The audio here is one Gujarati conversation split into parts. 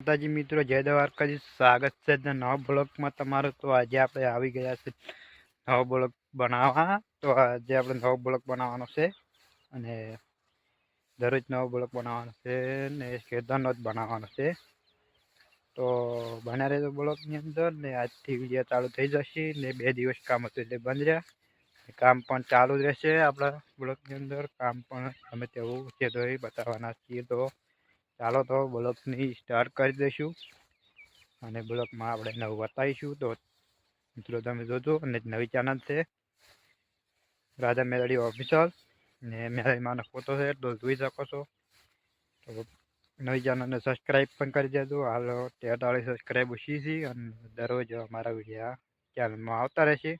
માતાજી મિત્રો, જય દ્વારકાજી સ્વાગત છે નવા બ્લોગમાં તમારું. તો આજે આપણે આવી ગયા છે નવો બ્લોગ બનાવવા. તો આજે આપણે નવો બ્લોગ બનાવવાનો છે અને દરરોજ નવો બ્લોગ બનાવવાનો છે ને કેદારનો જ બનાવવાનો છે. તો બન્યા રહેતો બ્લોગની અંદર ને આજથી વીડિયો ચાલુ થઈ જશે ને બે દિવસ કામ હતું એટલે બંધ રહ્યા. કામ પણ ચાલુ જ રહેશે આપણા બ્લોગની અંદર. કામ પણ અમે તેવું છે તો બતાવવાના છીએ તો ચાલો તો બ્લોકની સ્ટાર્ટ કરી દઈશું. અને બ્લોકમાં આપણે નવું બતાવીશું. તો મિત્રો તમે જોજો, અને નવી ચેનલ છે. રાજા મેલડી ઓફિસર ને મેલડીમાંનો ફોટો છે, તો જોઈ શકો છો. તો નવી ચેનલને સબસ્ક્રાઈબ પણ કરી દેજો. હાલો, તેતાળીસ સબસ્ક્રાઈબ ઓછી છે, અને દરરોજ અમારા વિડીયા ચેનલમાં આવતા રહેશે.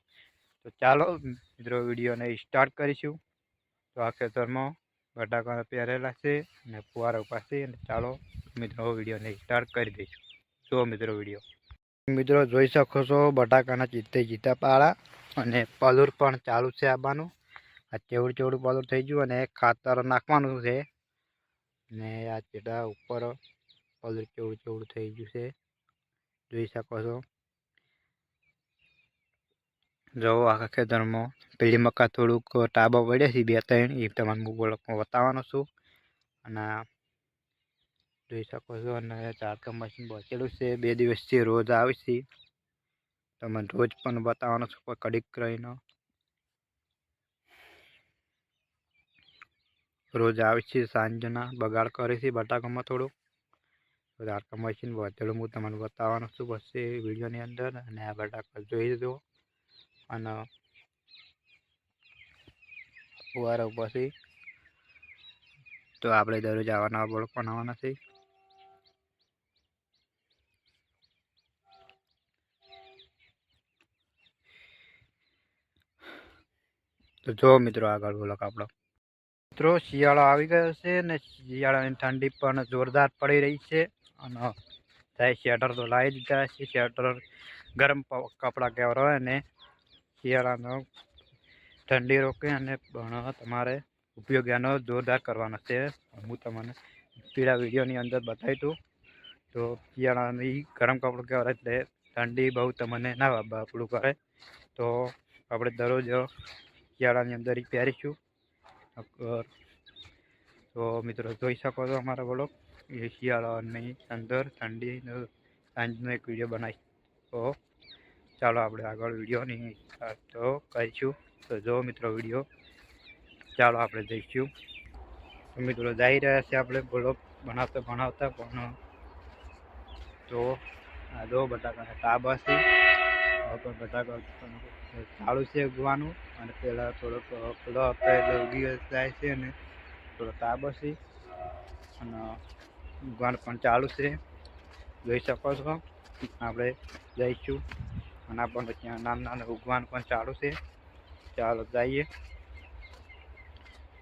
તો ચાલો, મિત્રો વિડીયોને સ્ટાર્ટ કરીશું. તો આ ખેતરમાં બટાકા પહેરેલા છે અને ફુવારા પાસે અને ચાલો મિત્રો વિડીયોને સ્ટાર્ટ કરી દઈશું. જુઓ મિત્રો વીડિયો. મિત્રો જોઈ શકો છો બટાકાના ચીતે ચીતા પાળા અને પલુર પણ ચાલુ છે આવવાનું આ ચેવડું ચેવડું પલુર થઈ ગયું અને ખાતર નાખવાનું છે. ને આ ચીટા ઉપર પલુર ચેવડું ચેવડું થઈ ગયું છે. જોઈ શકો છો. જો આખા ખેતરમાં પેલી મકા થોડુંક ટાબા પડ્યા છે, બે ત્રણ, એ તમારે ગૂગલમાં બતાવવાનો છું. અને જોઈ શકો છો, અને ચારકા મશીન બચેલું છે, બે દિવસથી રોજ આવે છે. તમે રોજ પણ બતાવવાનો છું, કોઈ કડીક રહીનો રોજ આવે છે, સાંજના બગાડ કરે છે, બટાકામાં થોડુંક. ચારકા મશીન બચેલું હું તમને બતાવવાનો છું, પછી વિડીયોની અંદર, અને આ બટાકા જોઈ દો અને ફુવારો પછી તો આપણે દરરોજ આવા નવા બ્લોગ બનાવવાના છે તો જો મિત્રો આગળ બ્લોગ આપણો. મિત્રો, શિયાળો આવી ગયો છે અને શિયાળાની ઠંડી પણ જોરદાર પડી રહી છે અને થાય સ્વેટર તો લાવી દીધા છે સ્વેટર ગરમ કપડાં કહેવાય અને શિયાળાનો ઠંડી રોકે અને પણ તમારે ઉપયોગ એનો જોરદાર કરવાનો છે. હું તમને પીળા વિડીયોની અંદર બતાવી દઉં. તો શિયાળાની ગરમ કપડું કહેવાય એટલે ઠંડી બહુ તમને ના બાપડું કરે. તો આપણે દરરોજ શિયાળાની અંદર પહેરીશું. તો મિત્રો જોઈ શકો છો અમારા બ્લોગ એ શિયાળાની અંદર ઠંડીનો સાંજનો એક વીડિયો બનાવીશ. તો ચાલો આપણે આગળ વિડીયોની તો કરીશું. તો જો મિત્રો વીડિયો, ચાલો આપણે જઈશું. તો મિત્રો જઈ રહ્યા છે આપણે બોલો બનાવતા ભણાવતા પણ તો આ જો બટાકાના ટાબા છે. પણ બટાકા ચાલુ છે ઉગવાનું, અને પહેલાં થોડોક પેલો હપ્તા એટલે ઉગી જાય છે અને થોડો તાબો છે. અને ઉગવાનું પણ ચાલુ છે. જોઈ શકો છો. આપણે જઈશું. અને આપણને ત્યાં નાના નાના ઉગવાનું પણ ચાલુ છે. ચાલો જઈએ.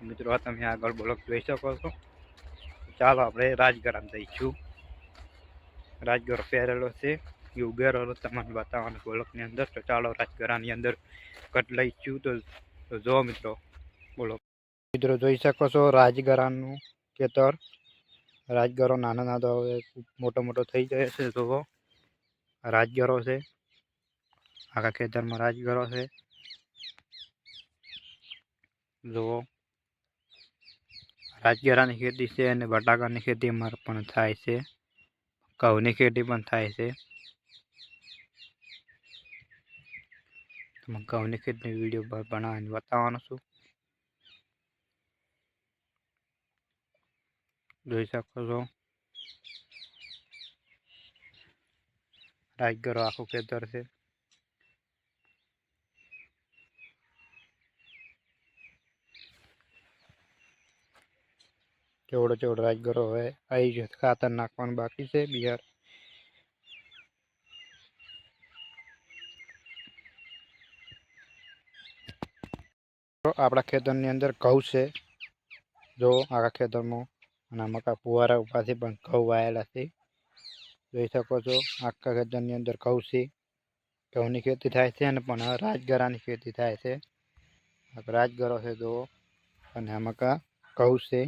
મિત્રો તમે આગળ બ્લોક જોઈ શકો છો. ચાલો આપણે રાજગરામ જઈશું. રાજગર પહેરેલો છે. એ ઉભેરેલો તમને બતાવવાનું બ્લોકની અંદર. તો ચાલો રાજગરાની અંદર કટ લઈશું. તો જો મિત્રો, બોલો. મિત્રો, જોઈ શકો છો રાજગરાનું ખેતર. રાજગરો નાના નાના મોટો મોટો થઈ જાય છે. જોવો રાજગરો છે. આખા ખેતરમાં રાજગરો છે. જુઓ. રાજગરાની ખેતી છે અને બટાકાની ખેતી પણ થાય છે. ઘઉંની ખેતી પણ થાય છે. તમે ઘઉંની ખેતીની વીડિયો બનાવીને બતાવવાનો છું. જોઈ શકો છો. રાજગરો આખું ખેતર છે. ચેવડો ચેવડો રાજગરો હવે આવી ગયો છે. ખાતર નાખવાનું બાકી છે બિયાર તો આપણા ખેતરની અંદર ઘઉં છે જો આખા ખેતરમાં અને આ મકા ફુવારા ઉપાથી પણ ઘઉં વાયેલા છે જોઈ શકો છો આખા ખેતરની અંદર ઘઉં છે ઘઉંની ખેતી થાય છે અને પણ રાજગરાની ખેતી થાય છે આ રાજગરો છે જુઓ અને આ મકા ઘઉં છે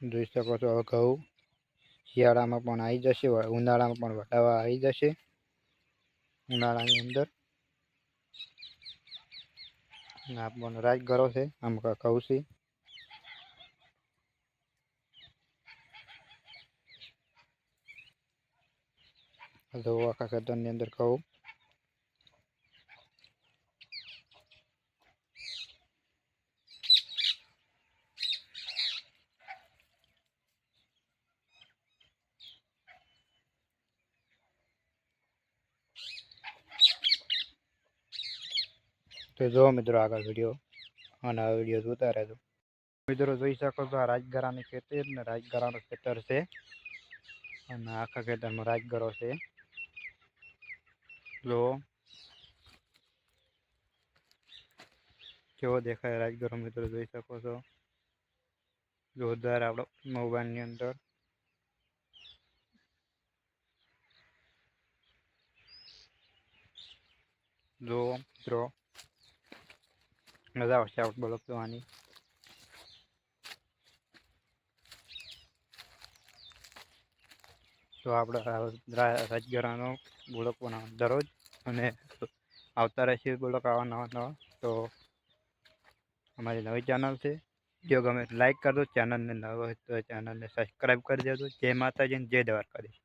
જોઈ શકો છો ઘઉં શિયાળામાં પણ આવી જશે, ઉનાળામાં પણ વટાવા આવી જશે, ઉનાળાની અંદર. આ પણ રાજગરો છે, આમ ઘઉં છે. ધોવા આખા ખેતરની અંદર ઘઉં. તો જો મિત્રો આગળ વીડિયો અને આ વીડિયો જોતા રહેજો. મિત્રો જોઈ શકો છો આ રાજગરાની ખેતર ને રાજગરાનું ખેતર છે. અને આખા ખેતરમાં રાજગરો છે. જો કેવો દેખાય રાજગરો મિત્રો જોઈ શકો છો. જોરદાર આપણો મોબાઈલની અંદર. જો મિત્રો મજા આવશે આઉટ જોવાની તો આપણે રાજગરાનો બોલક બનાવવાનો, દરરોજ અને આવતા રહેશે બોલક આવા નવા નવા. તો અમારી નવી ચેનલ છે. જો ગમે લાઈક કરજો ચેનલને નવો હોય તો ચેનલને સબસ્ક્રાઈબ કરી દેજો. જય માતાજી જય દ્વારકાધીશ.